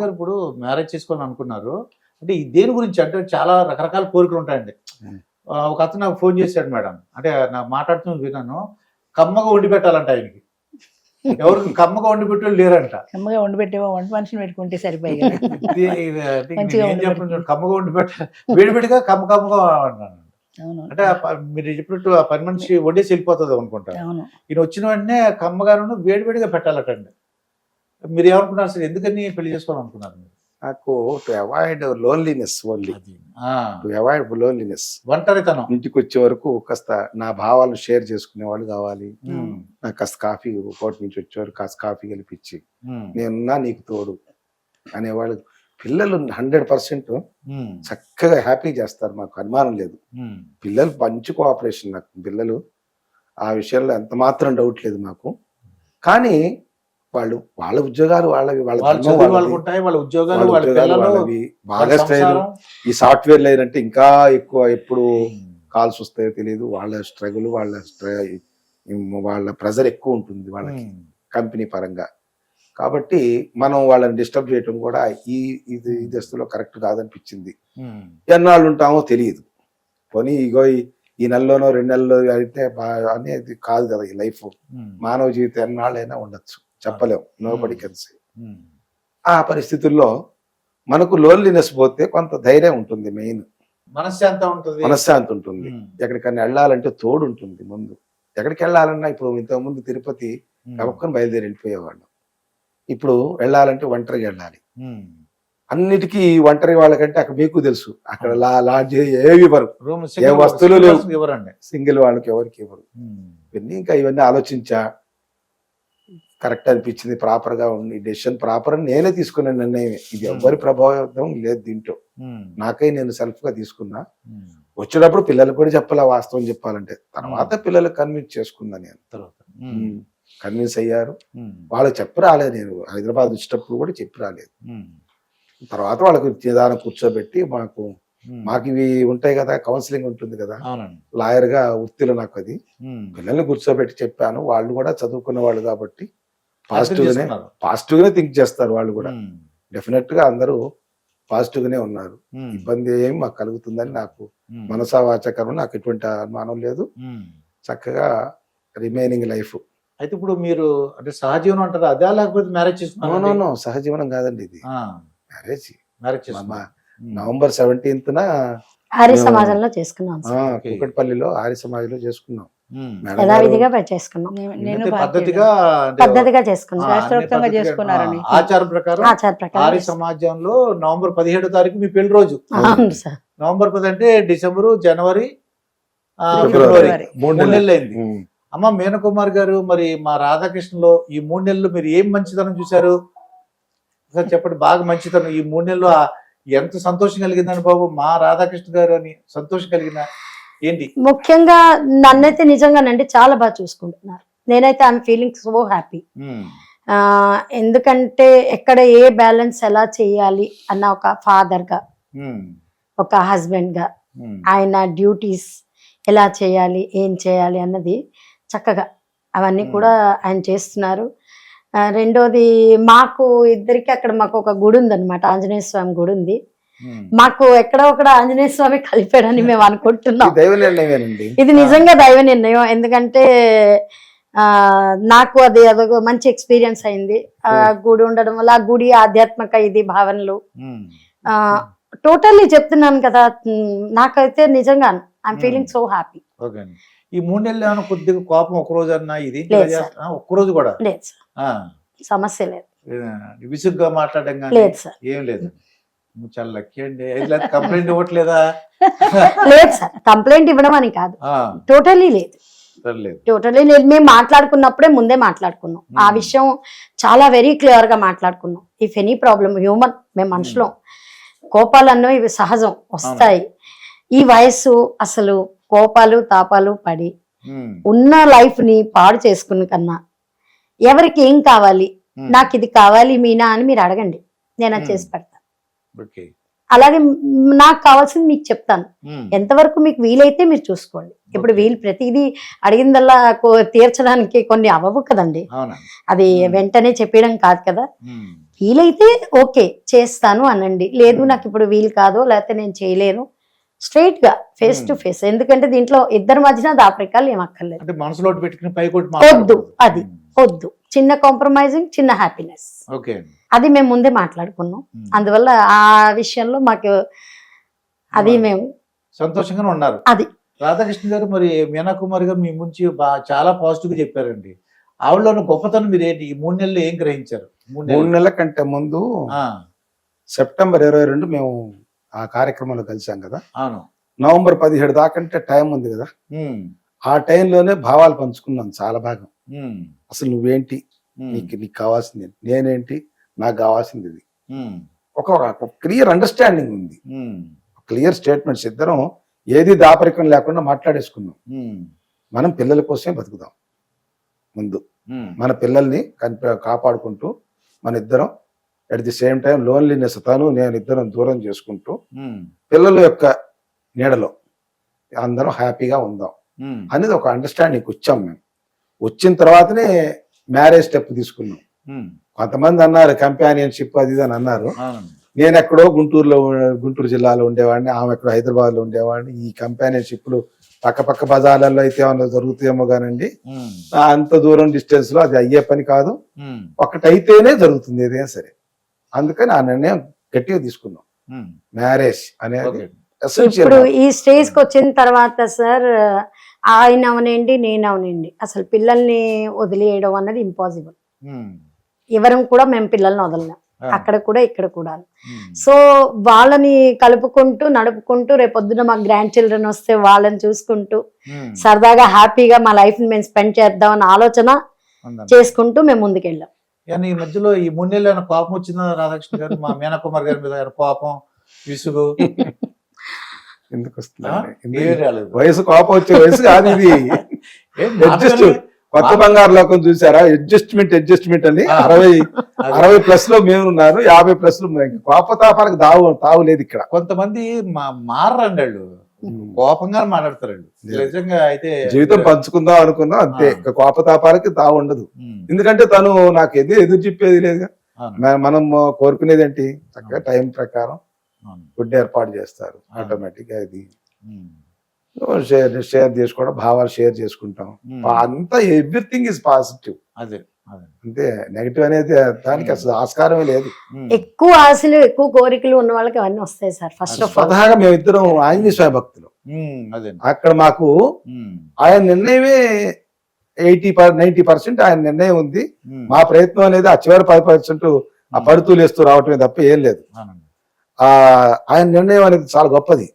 గారు ఇప్పుడు మ్యారేజ్ చేసుకోవాలని అనుకున్నారు. అంటే ఈ దేని గురించి అంటే చాలా రకరకాల కోరికలు ఉంటాయండి. ఒక అతను నాకు ఫోన్ చేశాడు మేడం. అంటే నాకు మాట్లాడుతూ విన్నాను. కమ్మగా వండి పెట్టాలంట ఆయనకి. ఎవరికి కమ్మగా వండి పెట్టేవాళ్ళు లేరంట. కమ్మగా వండి పెట్టేవో? వంట మనిషిని పెట్టుకుంటే సరిపోయి కదా. ఇది- ఇది- అంటే మంచిగా నేను ఏం వండి చెప్పను చూడు, కమ్మగా వండి పెట్ట వేడివేడిగా కమ్మ కమ్మగా అన్నాను అవును. అంటే మీరు చెప్పినట్టు ఆ పని మనిషి వండేసి వెళ్ళిపోతుంది అనుకుంటా. ఈయన వచ్చిన వెంటనే కమ్మగాను వేడివేడిగా పెట్టాలటండి. మీరు ఏమనుకున్నారు సార్? ఎందుకని పెళ్ళి చేసుకోవాలనుకున్నారు మీరు? నాకు to avoid loneliness only to avoid loneliness ఒంటరితనం. ఇంటికి వచ్చే వరకు కాస్త నా భావాలు షేర్ చేసుకునే వాళ్ళు కావాలి నాకు కాస్త కాఫీ కోటి నుంచి వచ్చే వరకు కాస్త కాఫీ కలిపించి ఉమ్, నేనున్నా నీకు తోడు అనేవాళ్ళు. పిల్లలు హండ్రెడ్ పర్సెంట్ చక్కగా హ్యాపీ చేస్తారు. మాకు అనుమానం లేదు. పిల్లలు మంచి కోఆపరేషన్ నాకు. పిల్లలు ఆ విషయంలో ఎంత మాత్రం డౌట్ లేదు మాకు. కానీ వాళ్ళు వాళ్ళ ఉద్యోగాలు వాళ్ళవి వాళ్ళ ఉద్యోగాలు వాళ్ళవి. బాగా. ఈ సాఫ్ట్వేర్ లేదంటే ఇంకా ఎక్కువ ఎప్పుడు కాల్స్ వస్తాయో తెలియదు వాళ్ళ స్ట్రగుల్ వాళ్ళ స్ట్ర- వాళ్ళ ప్రెజర్ ఎక్కువ ఉంటుంది వాళ్ళకి కంపెనీ పరంగా. కాబట్టి మనం వాళ్ళని డిస్టర్బ్ చేయటం కూడా ఈ ఇది ఈ దశలో కరెక్ట్ కాదనిపించింది. ఉమ్, ఎన్నాళ్ళు ఉంటామో తెలియదు. పోనీ ఇగో ఈ- నెలలోనో రెండు నెలల్లో అయితే అనేది కాదు కదా ఈ లైఫ్ మానవ జీవితం ఎన్నాళ్ళైనా ఉండొచ్చు. చెప్పలేం. నో బడి కన్సీ ఆ పరిస్థితుల్లో మనకు లోన్లీనెస్ పోతే కొంత ధైర్యం ఉంటుంది మెయిన్. మనశ్శాంతి ఉంటుంది. మనశ్శాంతి ఉంటుంది. ఉమ్, ఎక్కడికైనా వెళ్ళాలంటే తోడు ఉంటుంది ముందు. ఎక్కడికి వెళ్ళాలన్నా ఇప్పుడు ఇంతకుముందు తిరుపతి ఉమ్, కనుక్కొని బయలుదేరి వెళ్ళిపోయేవాళ్ళం. ఇప్పుడు వెళ్ళాలంటే ఒంటరిగా వెళ్ళాలి. అన్నిటికీ ఒంటరి వాళ్ళకంటే అక్కడ మీకు తెలుసు. అక్కడ లా లాడ్జ్ ఏవి ఇవ్వరు. ఏ సింగిల్ వస్తువులు లేవు. సింగిల్ వాళ్ళకి ఎవరికి ఇవ్వరు. ఇవన్నీ ఇంకా ఇవన్నీ ఆలోచించా. కరెక్ట్ అనిపించింది ప్రాపర్గా ఉంది డెసిషన్ ప్రాపర్ అని నేనే తీసుకున్న నిర్ణయం ఇది ఎవ్వరి ప్రభావితం లేదు దీంట్లో. ఉమ్, నాకై నేను సెల్ఫ్గా తీసుకున్నా. ఉమ్. వచ్చేటప్పుడు పిల్లలకు కూడా చెప్పాలా వాస్తవం చెప్పాలంటే. తర్వాత పిల్లలకు కన్విన్స్ చేసుకున్నా నేను. తర్వాత. కన్విన్స్ అయ్యారు. ఉమ్, వాళ్ళకి చెప్పి రాలేదు నేను. హైదరాబాద్ వచ్చేటప్పుడు కూడా చెప్పి రాలేదు. తర్వాత వాళ్ళకి నిదానం కూర్చోబెట్టి మాకు. మాకు ఇవి ఉంటాయి కదా కౌన్సిలింగ్ ఉంటుంది కదా. లాయర్గా వృత్తిలో నాకు అది. పిల్లల్ని కూర్చోబెట్టి చెప్పాను. వాళ్ళు కూడా చదువుకున్న వాళ్ళు కాబట్టి పాజిటివ్ గానే చేసుకున్నారు. పాజిటివ్ గానే థింక్ చేస్తారు వాళ్ళు కూడా. డెఫినెట్గా అందరూ పాజిటివ్ గానే ఉన్నారు. ఉమ్, ఇబ్బంది ఏమి మాకు కలుగుతుందని నాకు ఉమ్, మనసా వాచకరం నాకు ఎటువంటి అనుమానం లేదు. చక్కగా రిమైనింగ్ లైఫ్ అయితే ఇప్పుడు మీరు అంటే సహజీవనం అంటారు? అదే లేకపోతే మ్యారేజ్ చేసుకున్నారు? నో సహజీవనం కాదండి ఇది. మ్యారేజ్ మ్యారేజ్ నవంబర్ సెవెంటీన్త్ న ఆర్య సమాజంలో చేసుకున్నాం ఆ, సార్. Okay. కుకట్పల్లిలో ఆర్య సమాజంలో చేసుకున్నాం. యథావిధిగా చేసుకున్నాం నేను. పద్ధతిగా పద్ధతిగా శాస్త్రోక్తంగా చేసుకున్నారని. ఆచారం ప్రకారం ఆచార ప్రకారం ఆర్య. సమాజంలో నవంబర్ పదిహేడో తారీఖు మీ పెళ్ళి రోజు. అవును సార్. నవంబర్ పది అంటే డిసెంబరు జనవరి ఆ, ఫిబ్రవరి. మూడు నెలలు. అయింది. అమ్మ మీనకుమార్ గారు మరి మా రాధాకృష్ణలో ఈ మూడు నెలలు మీరు ఏం మంచితనం చూశారు? చెప్పండి. బాగా మంచితనం. ఈ మూడు నెలలు ఎంత సంతోషం కలిగిందని బాబు? మా రాధాకృష్ణ గారు అని సంతోషం కలిగిన ఏంటి? ముఖ్యంగా నన్నైతే నిజంగానండి చాలా బాగా చూసుకుంటున్నారు. నేనైతే I'm feeling so happy. Um, ఎందుకంటే ఎక్కడ ఏ బ్యాలెన్స్ ఎలా చేయాలి అన్న ఒక father గా ఉమ్, ఒక husband గా ఉమ్, ఆయన డ్యూటీస్ ఎలా చేయాలి ఏం చేయాలి అన్నది చక్కగా అవన్నీ Hmm. కూడా ఆయన చేస్తున్నారు. రెండోది మాకు ఇద్దరికి అక్కడ మాకు ఒక గుడి ఉందన్నమాట ఆంజనేయ స్వామి గుడి ఉంది. మాకు ఎక్కడో ఒకడ ఆంజనేయ స్వామి కలిపాడని మేము అనుకుంటున్నాం. ఇది నిజంగా దైవ నిర్ణయం. ఎందుకంటే ఆ నాకు అది అదొక మంచి ఎక్స్పీరియన్స్ అయింది. ఆ గుడి ఉండడం వల్ల ఆ గుడి ఆధ్యాత్మిక ఇది భావనలు. ఆ టోటల్లీ చెప్తున్నాను కదా నాకైతే నిజంగా ఐఎమ్ ఫీలింగ్ సో హ్యాపీ. ఈ మూడు నెలలు ఏమైనా కొద్దిగా కోపం ఒక రోజు అన్నా ఇది. ఒక్క రోజు కూడా? లేదు సమస్య లేదు. విసుగ్గా మాట్లాడడం లేదు సార్. ఏం లేదు. నువ్వు చాలా లక్కీ అండి. లేదా కంప్లైంట్ ఇవ్వట్లేదా? లేదు సార్ కంప్లైంట్ ఇవ్వడం అని కాదు. టోటలీ లేదు. టోటలీ లేదు. మేము మాట్లాడుకున్నప్పుడే ముందే మాట్లాడుకున్నాం. ఆ Hmm. విషయం చాలా వెరీ క్లియర్గా మాట్లాడుకున్నాం. ఇఫ్ ఎనీ ప్రాబ్లం హ్యూమన్ మేము మనుషులం. కోపాలు అన్నవి ఇవి సహజం వస్తాయి. ఈ వయస్సు అసలు కోపాలు తాపాలు పడి ఉమ్, ఉన్న లైఫ్ని పాడు చేసుకున్న కన్నా ఎవరికి ఏం కావాలి? నాకు ఇది కావాలి మీనా అని మీరు అడగండి. నేను అది Hmm. చేసి పెడతాను అలాగే నాకు కావాల్సింది మీకు చెప్తాను. ఎంతవరకు మీకు వీలైతే మీరు చూసుకోండి. ఇప్పుడు. వీళ్ళు ప్రతిదీ అడిగిందల్లా తీర్చడానికి కొన్ని అవ్వవు కదండి. అది. వెంటనే చెప్పడం కాదు కదా. వీలైతే ఓకే చేస్తాను అనండి. లేదు నాకు ఇప్పుడు వీలు కాదు లేకపోతే నేను చేయలేను. స్ట్రైట్గా ఫేస్ టు. ఫేస్. ఎందుకంటే దీంట్లో ఇద్దరి మధ్యన దాపరికాలు ఏం అక్కర్లేదు. అంటే మనసులో పెట్టుకుని పై కొట్టి వద్దు. అది వద్దు. చిన్న కాంప్రమైజింగ్ చిన్న హ్యాపీనెస్ ఓకే. అండి అది మేము ముందే మాట్లాడుకున్నాం. అందువల్ల ఆ విషయంలో మాకు అది మేము. సంతోషంగానే ఉన్నారు. అది. రాధాకృష్ణ గారు మరి మీనా కుమార్ గారు మీ ముంచి చాలా పాజిటివ్గా చెప్పారండి. ఆవిడలో ఉన్న గొప్పతనం మీరు ఏంటి? ఈ మూడు నెలలు ఏం గ్రహించారు? మూడు నెలలు. కంటే ముందు సెప్టెంబర్ ఇరవై రెండు మేము ఆ కార్యక్రమంలో కలిసాం కదా. అవును. నవంబర్ పదిహేడు దాకంటే టైం ఉంది కదా. ఆ టైంలోనే భావాలు పంచుకున్నాం చాలా భాగం అసలు నువ్వేంటి? నీకు నీకు కావాల్సింది? నేనేంటి? నాకు కావాల్సింది ఇది. ఒక క్లియర్ అండర్స్టాండింగ్ ఉంది. క్లియర్ స్టేట్మెంట్స్ ఇద్దరం ఏది దాపరికం లేకుండా మాట్లాడేసుకున్నాం. మనం పిల్లల కోసమే బతుకుదాం. ముందు మన పిల్లల్ని కనిప- కాపాడుకుంటూ మన ఇద్దరం at the same time loneliness తను నేను ఇద్దరం దూరం చేసుకుంటూ పిల్లల యొక్క నీడలో అందరం హ్యాపీగా ఉందాం అనేది ఒక అండర్స్టాండింగ్ వచ్చాం మేము. వచ్చిన తర్వాతనే మ్యారేజ్ స్టెప్ తీసుకున్నాం. కొంతమంది అన్నారు కంపానియన్షిప్ అది ఇది అని అన్నారు. నేను ఎక్కడో గుంటూరులో గుంటూరు జిల్లాలో ఉండేవాడిని ఆమె ఎక్కడో హైదరాబాద్లో ఉండేవాడిని. ఈ కంపానియన్షిప్లు పక్క పక్క బజార్లలో అయితే ఏమన్నా జరుగుతాయేమో కానండి. అంత దూరం డిస్టెన్స్లో అది అయ్యే పని కాదు. ఒకటైతేనే జరుగుతుంది ఏదైనా సరే. అందుకని ఆ నిర్ణయం గట్టిగా తీసుకున్నాం. మ్యారేజ్ అనేది ఇప్పుడు ఈ స్టేజ్కి వచ్చిన తర్వాత సార్ ఆయన అవనండి నేను అవనండి అసలు పిల్లల్ని వదిలేయడం అన్నది ఇంపాసిబుల్ ఎవరం కూడా మేము పిల్లల్ని వదలలేం. అక్కడ కూడా ఇక్కడ కూడా. సో వాళ్ళని కలుపుకుంటూ నడుపుకుంటూ రేపొద్దున మా గ్రాండ్ చిల్డ్రన్ వస్తే వాళ్ళని చూసుకుంటూ సరదాగా హ్యాపీగా మా లైఫ్ని మేము స్పెండ్ చేద్దాం అన్న ఆలోచన. చేసుకుంటూ మేము ముందుకెళ్ళాం. కానీ ఈ మధ్యలో ఈ మూడు నెలలు కోపం వచ్చిందా రాధాకృష్ణ గారు? మా మీనా కుమార్ గారి మీద కోపం విసుగు? ఎందుకు? రాలేదు వయసు కోపం వచ్చే వయసు కాదు ఇది. అడ్జస్ట్? కొత్త బంగారు లోకం చూసారా? అడ్జస్ట్మెంట్ అడ్జస్ట్మెంట్ అని. అరవై అరవై ప్లస్లో మేము ఉన్నారు యాభై ప్లస్లో. కోపతాపాలకు దావు తావు లేదు ఇక్కడ. కొంతమంది మా మారండి వాళ్ళు. కోపంగా మాట్లాడతారు వాళ్ళు నిజంగా అయితే జీవితం పంచుకుందాం అనుకున్నాం అంతే. కోపతాపాలకి తావు ఉండదు. ఎందుకంటే తను నాకు ఎదురు ఎదురు చెప్పేది లేదుగా. మనం కోరుకునేది ఏంటి చక్కగా టైం ప్రకారం ఫుడ్ ఏర్పాటు చేస్తారు ఆ. ఆటోమేటిక్గా ఇది షేర్ షేర్ చేసుకోవడం భావాలు షేర్ చేసుకుంటాం. అంతా ఎవ్రీథింగ్ ఇస్ పాజిటివ్. అదే అంతే నెగిటివ్ అనేది దానికి అసలు ఆస్కారమే లేదు. ఎక్కువ ఆశలు ఎక్కువ కోరికలు ఉన్న వాళ్ళకి అవన్నీ వస్తాయి సార్ ఫస్ట్ ఆఫ్ ఆల్. స్వతహాగా మేమిద్దరం ఆంజనేయ స్వామి భక్తులు. అక్కడ మాకు ఆయన నిర్ణయమే ఎయిటీ పర్ నైన్టీ పర్సెంట్ ఆయన నిర్ణయం ఉంది. మా ప్రయత్నం అనేది ఆ చివరి పది పర్సెంట్ ఆ పడుతూ లేస్తూ రావటమే తప్ప ఏం లేదు. ఆయన నిర్ణయం అనేది చాలా గొప్పది.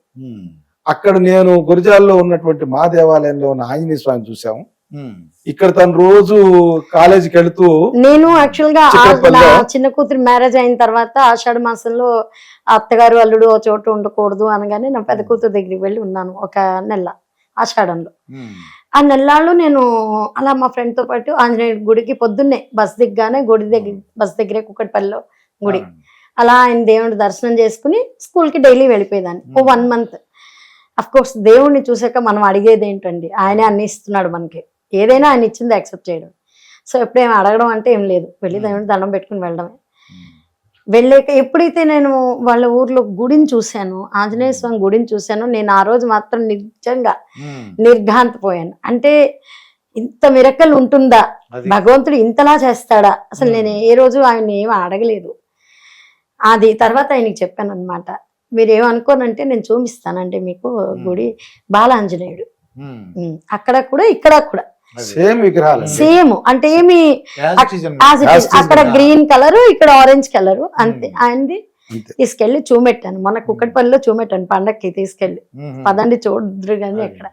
అక్కడ నేను గురిజాల్లో ఉన్నటువంటి మా దేవాలయంలో ఉన్న ఆంజనేయ స్వామిని చూసాము ఇక్కడ తను రోజు కాలేజీకి వెళుతూ నేను యాక్చువల్గా చిన్న కూతురు మ్యారేజ్ అయిన తర్వాత ఆషాఢ మాసంలో అత్తగారు అల్లుడు ఓ చోట ఉండకూడదు అనగానే నా పెద్ద కూతురు దగ్గరికి వెళ్ళి ఉన్నాను ఒక నెల ఆషాఢంలో. ఆ నెల్లాళ్ళు నేను అలా మా ఫ్రెండ్తో పాటు ఆంజనేయ గుడికి పొద్దున్నే బస్ దిగ్గానే గుడి దగ్గర బస్ దగ్గరే కుక్కటిపల్లిలో గుడి. అలా ఆయన దేవుడి దర్శనం చేసుకుని స్కూల్కి డైలీ వెళ్ళిపోయేదాన్ని. ఓ. One month. అఫ్ కోర్స్ దేవుణ్ణి చూసాక మనం అడిగేది ఏంటండి? ఆయనే అన్ని ఇస్తున్నాడు మనకి. ఏదైనా ఆయన ఇచ్చింది యాక్సెప్ట్ చేయడం. సో ఎప్పుడేం అడగడం అంటే ఏం లేదు. వెళ్ళి. దేవుని దండం పెట్టుకుని వెళ్ళడమే. వెళ్ళాక ఎప్పుడైతే నేను వాళ్ళ ఊర్లో గుడిని చూశాను ఆంజనేయ స్వామి గుడిని చూశాను నేను ఆ రోజు మాత్రం నిజంగా నిర్ఘాంతపోయాను. అంటే ఇంత మిరకల్ ఉంటుందా? భగవంతుడు ఇంతలా చేస్తాడా? అసలు. నేను ఏ రోజు ఆయన ఏం అడగలేదు. అది తర్వాత ఆయనకి చెప్పాను అనమాట మీరు ఏమనుకోనంటే నేను చూపిస్తానంటే మీకు గుడి బాలాంజనేయుడు. అక్కడ కూడా ఇక్కడ కూడా. సేమ్ విగ్రహాలు సేమ్ అంటే ఏమి అక్కడ. గ్రీన్ కలర్ ఇక్కడ ఆరెంజ్ కలర్ అంతే. ఆయనది తీసుకెళ్ళి చూమెట్టాను. మన కుక్కటిపల్లిలో చూమెట్టాను. పండక్కి తీసుకెళ్ళి పదండి చూడరు కానీ. ఎక్కడ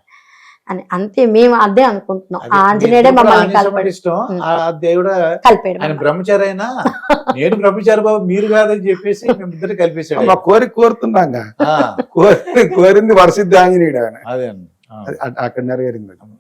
అని. అంతే మేము అదే అనుకుంటున్నాం. ఆంజనేయుడే మమ్మల్ని కలిపాడు. ఆ దేవుడు కలిపాడు ఆయన మమ్మల్ని. బ్రహ్మచారి అయినా నేను బ్రహ్మచారి బాబు మీరు కాదని చెప్పేసి మా కోరిక కోరి కోరింది వరసిద్ధి ఆంజనేయుడు ఆయన. అదే అక్కడ నెరవేరింది.